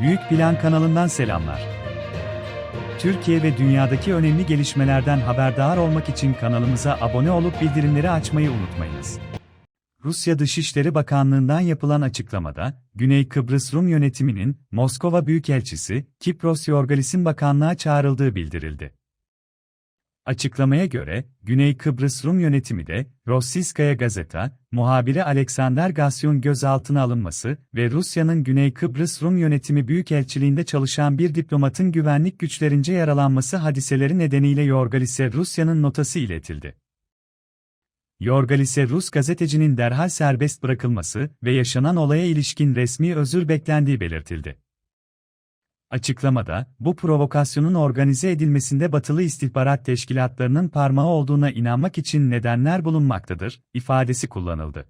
Büyük Plan kanalından selamlar. Türkiye ve dünyadaki önemli gelişmelerden haberdar olmak için kanalımıza abone olup bildirimleri açmayı unutmayınız. Rusya Dışişleri Bakanlığı'ndan yapılan açıklamada, Güney Kıbrıs Rum yönetiminin Moskova Büyükelçisi Kipros Yorgalis'in bakanlığa çağrıldığı bildirildi. Açıklamaya göre, Güney Kıbrıs Rum yönetimi de, Rossiyskaya Gazeta, muhabiri Alexander Gasyon gözaltına alınması ve Rusya'nın Güney Kıbrıs Rum yönetimi büyükelçiliğinde çalışan bir diplomatın güvenlik güçlerince yaralanması hadiseleri nedeniyle Yorgalis'e Rusya'nın notası iletildi. Yorgalis'e Rus gazetecinin derhal serbest bırakılması ve yaşanan olaya ilişkin resmi özür beklendiği belirtildi. Açıklamada, bu provokasyonun organize edilmesinde batılı istihbarat teşkilatlarının parmağı olduğuna inanmak için nedenler bulunmaktadır, ifadesi kullanıldı.